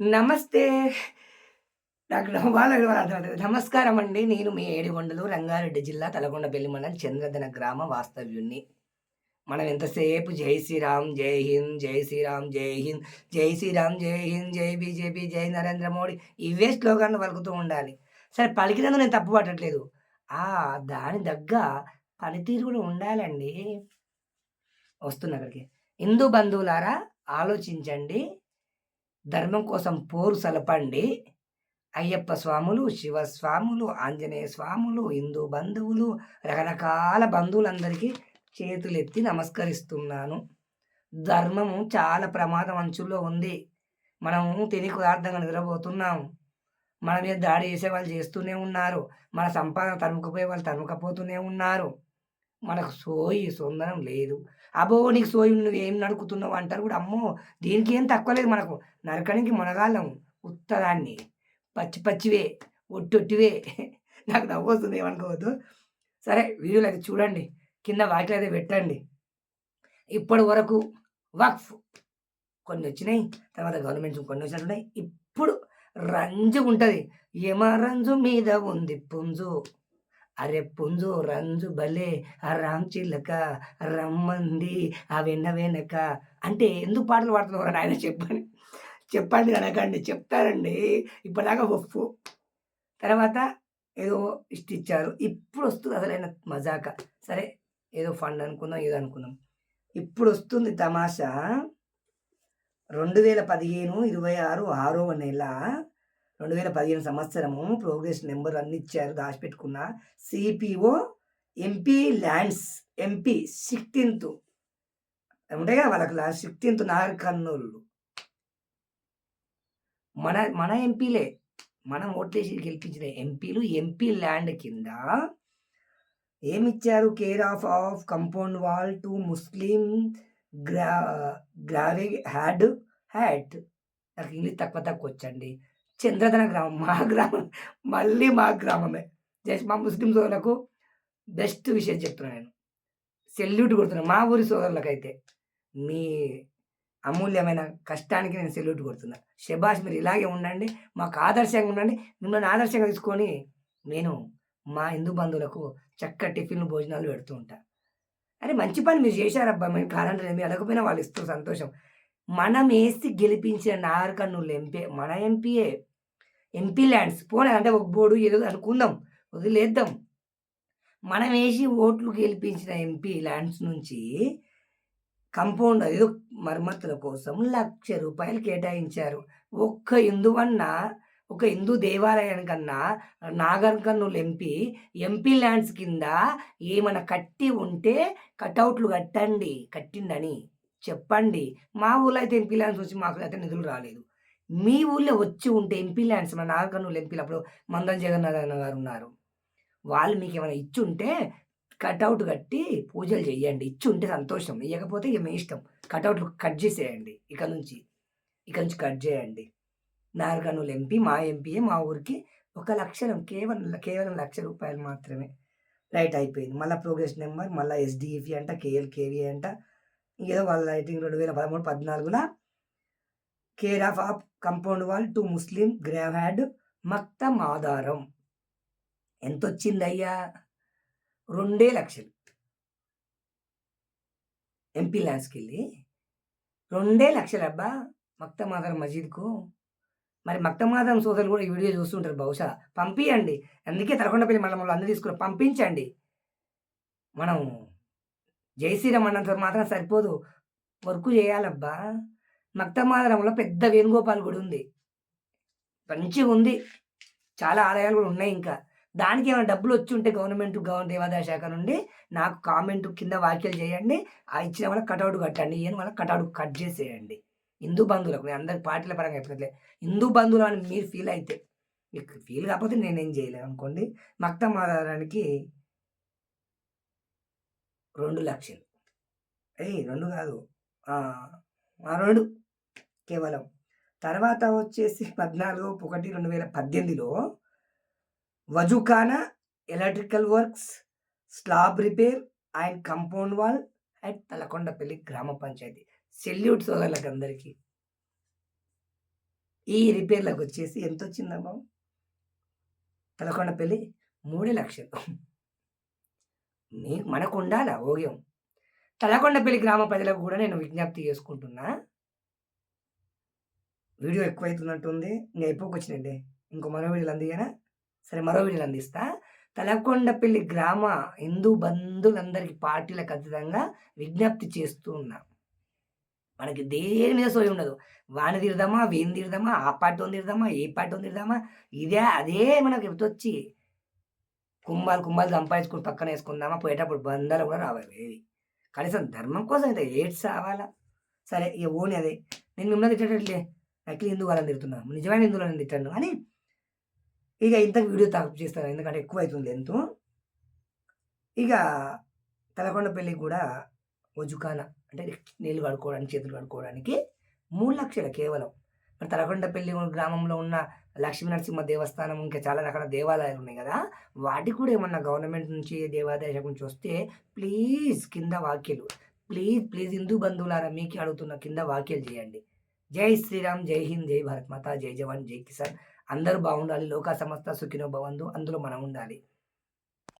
నమస్తే. నాకు నవ్వాలని అర్థమవుతుంది నమస్కారం అండి. నేను మీ ఏడిగొండలు, రంగారెడ్డి జిల్లా, తలకొండపల్లి మండలం, చంద్రధన గ్రామ వాస్తవ్యుణ్ణి మనం ఎంతసేపు జై శ్రీరామ్, జై హింద్, జై శ్రీరామ్, జై హింద్, జై శ్రీరామ్, జై హింద్, జై బీజేపీ, జై నరేంద్ర మోడీ ఇవే స్లోగాన్లు పలుకుతూ ఉండాలి. సరే పలికినందుకు నేను తప్పు పట్టట్లేదు. ఆ! దాని దగ్గ పనితీరు కూడా ఉండాలండి. వస్తున్నా అక్కడికి. హిందూ బంధువులారా ఆలోచించండి. ధర్మం కోసం పోరు సలపండి. అయ్యప్ప స్వాములు, శివస్వాములు, ఆంజనేయ స్వాములు, హిందూ బంధువులు, రకరకాల బంధువులందరికీ చేతులెత్తి నమస్కరిస్తున్నాను. ధర్మము చాలా ప్రమాదం అంచుల్లో ఉంది. మనము తిని కుదార్థంగా నిద్రపోతున్నాము మన మీద దాడి చేసేవాళ్ళు చేస్తూనే ఉన్నారు. మన సంపాదన తరుముకుపోయే వాళ్ళు తరుముకపోతూనే ఉన్నారు. మనకు సోయి, సొందనం లేదు. అబ్బో! నీకు సోయి నువ్వు ఏం నడుకుతున్నావు అంటారు కూడా. అమ్మో! దీనికి ఏం తక్కువ లేదు మనకు. నరకడానికి మునగాలం ఉత్తదాన్ని. పచ్చి పచ్చివే. ఒట్టొట్టివే. నాకు నవ్వు వస్తుంది ఏమనుకోవద్దు. సరే వీడియోలు అయితే చూడండి. కింద వాకిలి అయితే పెట్టండి. ఇప్పటి వరకు వక్ఫ్ కొన్నొచ్చినాయి. తర్వాత గవర్నమెంట్ కొన్ని వచ్చినట్టున్నాయి. ఇప్పుడు రంజుగుంటది. యమ రంజు మీద ఉంది పుంజు. అరే పుంజు రంజు భలే ఆ రామ్ చిలక రమ్మంది ఆ వెన్న వెనక అంటే ఎందుకు పాటలు పాడుతున్నారు ఆయన చెప్పండి. చెప్పండి అనకండి. చెప్తారండి ఇప్పటిదాకా ఒప్పు తర్వాత ఏదో ఇష్టిచ్చారు. ఇప్పుడొస్తుంది అసలైన మజాక. సరే ఏదో ఫండ్ అనుకుందాం, ఏదో అనుకుందాం. ఇప్పుడొస్తుంది తమాషా 2015, 26 ఆరవ నెల 2015 సంవత్సరము ప్రోగ్రెస్ నెంబర్ అన్ని ఇచ్చారు దాచిపెట్టుకున్న. సిపిఓ ఎంపీ ల్యాండ్స్ ఎంపీ 16థ్ ఉంటాయి కదా! వాళ్ళకి లా 16థ్ నాగర్ కర్నూలు మన మన ఎంపీలే. మనం ఓట్లేసి గెలిపించిన ఎంపీలు ఎంపీ ల్యాండ్ కింద ఏమిచ్చారు? Care of of compound wall to Muslim gram graveyard హ్యాట్ నాకు ఇంగ్లీష్ తక్కువ తక్కువ వచ్చండి. చంద్రధన గ్రామం. మా గ్రామం మళ్ళీ మా గ్రామమే. జస్ట్ మా ముస్లిం సోదరులకు బెస్ట్ విషయం చెప్తున్నాను నేను. సెల్యూట్ కొడుతున్నాను మా ఊరి సోదరులకైతే. మీ అమూల్యమైన కష్టానికి నేను సెల్యూట్ కొడుతున్నా. శభాష్ మీరు ఇలాగే ఉండండి. మాకు ఆదర్శంగా ఉండండి. మిమ్మల్ని ఆదర్శంగా తీసుకొని నేను మా హిందూ బంధువులకు చక్క టిఫిన్‌లు, భోజనాలు పెడుతూ ఉంటా. అరే మంచి పని మీరు చేశారబ్బా! మేము కాదంటలేదు. మీరు అడగకపోయినా వాళ్ళు ఇస్తారు సంతోషం. మనమేసి గెలిపించిన నాగర్ కర్నూల్ ఎంపీ మన ఎంపీయే. ఎంపీ ల్యాండ్స్ పోనీ అంటే ఒక బోర్డు ఏదో అనుకుందాం. వదిలేద్దాం. మనమేసి ఓట్లు గెలిపించిన ఎంపీ ల్యాండ్స్ నుంచి కంపౌండ్ ఏదో మరమ్మతుల కోసం లక్ష రూపాయలు కేటాయించారు. ఒక్క హిందువన్నా ఒక హిందూ దేవాలయానికన్నా Nagarkurnool MP, MP lands కింద ఏమైనా కట్టి ఉంటే కటౌట్లు కట్టండి. కట్టిండని చెప్పండి. మా ఊళ్ళో అయితే ఎంపీ ల్యాండ్స్ వచ్చి మాకు అయితే నిధులు రాలేదు. మీ ఊళ్ళో వచ్చి ఉంటే ఎంపీ ల్యాండ్స్ మన నాగర్ ఎంపీలు అప్పుడు మందల జగన్నారాయణ అన్న గారు ఉన్నారు. వాళ్ళు మీకు ఏమైనా ఇచ్చి ఇచ్చుంటే కట్అవుట్ కట్టి పూజలు చేయండి. ఇచ్చి ఉంటే సంతోషం. ఇవ్వకపోతే ఇక మీ ఇష్టం. కట్అవుట్ కట్ చేసేయండి ఇక నుంచి. ఇక నుంచి కట్ చేయండి. నాగర్ ఎంపీ మా ఎంపీయే మా ఊరికి ఒక లక్షరం కేవలం కేవలం లక్ష రూపాయలు మాత్రమే. రైట్ అయిపోయింది. మళ్ళీ ప్రోగ్రెస్ నెంబర్ మళ్ళీ ఎస్‌డిఎఫ్ఈ అంట, కేఎల్‌కేవీ అంట. ఏదో వాళ్ళ writing 2013, 14ల care of of compound wall to Muslim graveyard మక్తమ్ ఆధారం. ఎంతొచ్చిందయ్యా? రెండే లక్షలు. ఎంపీ ల్యాండ్స్‌కెళ్ళి రెండే లక్షలబ్బా! మక్తమ్ ఆధారం మసీదుకు. మరి మక్తమ్ సోదరులు కూడా ఈ వీడియో చూస్తుంటారు బహుశా. పంపించండి అందుకే తలకొండపల్లి మండలంలో అందరూ తీసుకుని పంపించండి. మనం జై శ్రీరామ్ అన్నంత మాత్రం సరిపోదు. వర్క్ చేయాలబ్బా! మక్తమ్ పెద్ద వేణుగోపాల్ గుడి ఉంది. మంచిగుంది. చాలా ఆలయాలు కూడా ఉన్నాయి ఇంకా. దానికి ఏమైనా డబ్బులు వచ్చి ఉంటే గవర్నమెంట్ గవ దేవాదాయ శాఖ నుండి నాకు కామెంట్ కింద వ్యాఖ్యలు చేయండి. ఆ ఇచ్చిన వాళ్ళకి కటౌట్ కట్టండి. ఏం వాళ్ళకి కటౌట్ కట్ చేసేయండి. హిందూ బంధువులకు నేను అందరి పార్టీల పరంగా చెప్పట్లే. హిందూ బంధువులు అని మీరు ఫీల్ అయితే. మీకు ఫీల్ కాకపోతే నేనేం చేయలేను అనుకోండి. మక్తమ్ ఆధారానికి 2,00,000 ఏయ్! 2 కాదు. రెండు కేవలం. తర్వాత వచ్చేసి 14/1/2018లో వజూఖానా, electrical works, slab repair and compound wall and Talakondapalli గ్రామ పంచాయతీ. సెల్యూట్ సోదరులకందరికీ. ఈ రిపేర్లకు వచ్చేసి ఎంత వచ్చిందమ్మా తలకొండపల్లి మూడే లక్షలు మీకు మనకు ఉండాలా ఓగ్యం తలకొండపల్లి గ్రామ ప్రజలకు కూడా నేను విజ్ఞప్తి చేసుకుంటున్నా వీడియో ఎక్కువైతున్నట్టుంది నేను అయిపోకొచ్చినండి ఇంకో మరో వీడియోలు అందియనా సరే మరో వీడియోలు అందిస్తా. తలకొండపల్లి గ్రామ హిందూ బంధువులందరికీ పార్టీలకు ఖచ్చితంగా విజ్ఞప్తి చేస్తూ ఉన్నా. మనకి దేని మీద సోయి ఉండదు. వాని తీరుదామా వీని తీరుదామా ఆ పార్టీ తిడదామా ఏ పార్టీ తిడదామా ఇదే అదే మనకు వచ్చి కుంభాలు కుంభాలు సంపాదించుకుని పక్కన వేసుకుందామా? పోయేటప్పుడు బంధాలు కూడా రావాలి. ఏవి కనీసం ధర్మం కోసం అయితే ఏడ్స్ రావాలా? సరే ఇక ఓని అదే. నేను మిమ్మల్ని తిట్టట్లే. నకిలీ హిందూ వాళ్ళని తిడుతున్నాను నిజమైన హిందువులను తిట్టాను? కానీ ఇక ఇంత వీడియో తాకు చేస్తాను ఎందుకంటే ఎక్కువ అవుతుంది ఎంతో. ఇక తలకొండపల్లికి కూడా ఒజుకాన అంటే నీళ్ళు కడుక్కోవడానికి చేతులు కడుక్కోవడానికి మూడు లక్షలు కేవలం. మరి తలకొండపల్లి గ్రామంలో ఉన్న లక్ష్మీ నరసింహ దేవస్థానం ఇంకా చాలా రకాల దేవాలయాలు ఉన్నాయి కదా. వాటికి కూడా ఏమన్నా గవర్నమెంట్ నుంచి దేవాదాయ శాఖ నుంచి వస్తే ప్లీజ్ కింద వాక్యలు ప్లీజ్ ప్లీజ్ హిందూ బంధువులారా మీకే అడుగుతున్న కింద వాక్యలు చేయండి. జై శ్రీరామ్ జై హింద్ జై భారత్ మాత జై జవాన్ జై కిసాన్. అందరూ బాగుండాలి. లోకా సమస్త సుఖినో భవందు అందులో మనం ఉండాలి.